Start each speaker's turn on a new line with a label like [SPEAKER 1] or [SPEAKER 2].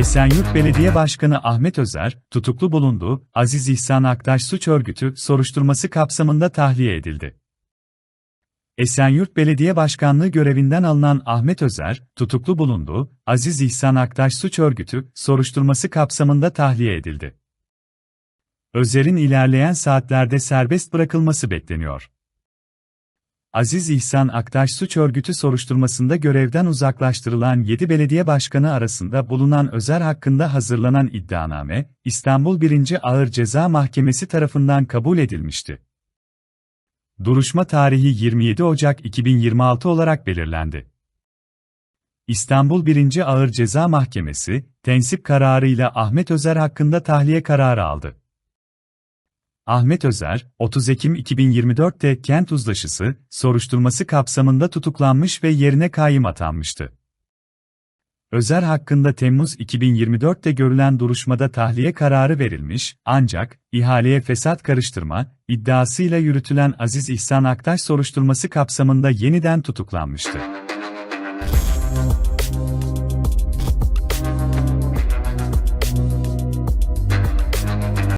[SPEAKER 1] Esenyurt Belediye Başkanı Ahmet Özer, tutuklu bulunduğu Aziz İhsan Aktaş suç örgütü soruşturması kapsamında tahliye edildi. Esenyurt Belediye Başkanlığı görevinden alınan Ahmet Özer, tutuklu bulunduğu Aziz İhsan Aktaş suç örgütü soruşturması kapsamında tahliye edildi. Özer'in ilerleyen saatlerde serbest bırakılması bekleniyor. Aziz İhsan Aktaş suç örgütü soruşturmasında görevden uzaklaştırılan 7 belediye başkanı arasında bulunan Özer hakkında hazırlanan iddianame, İstanbul 1. Ağır Ceza Mahkemesi tarafından kabul edilmişti. Duruşma tarihi 27 Ocak 2026 olarak belirlendi. İstanbul 1. Ağır Ceza Mahkemesi, tensip kararıyla Ahmet Özer hakkında tahliye kararı aldı. Ahmet Özer, 30 Ekim 2024'te kent uzlaşısı, soruşturması kapsamında tutuklanmış ve yerine kayyım atanmıştı. Özer hakkında Temmuz 2024'te görülen duruşmada tahliye kararı verilmiş, ancak, ihaleye fesat karıştırma, iddiasıyla yürütülen Aziz İhsan Aktaş soruşturması kapsamında yeniden tutuklanmıştı.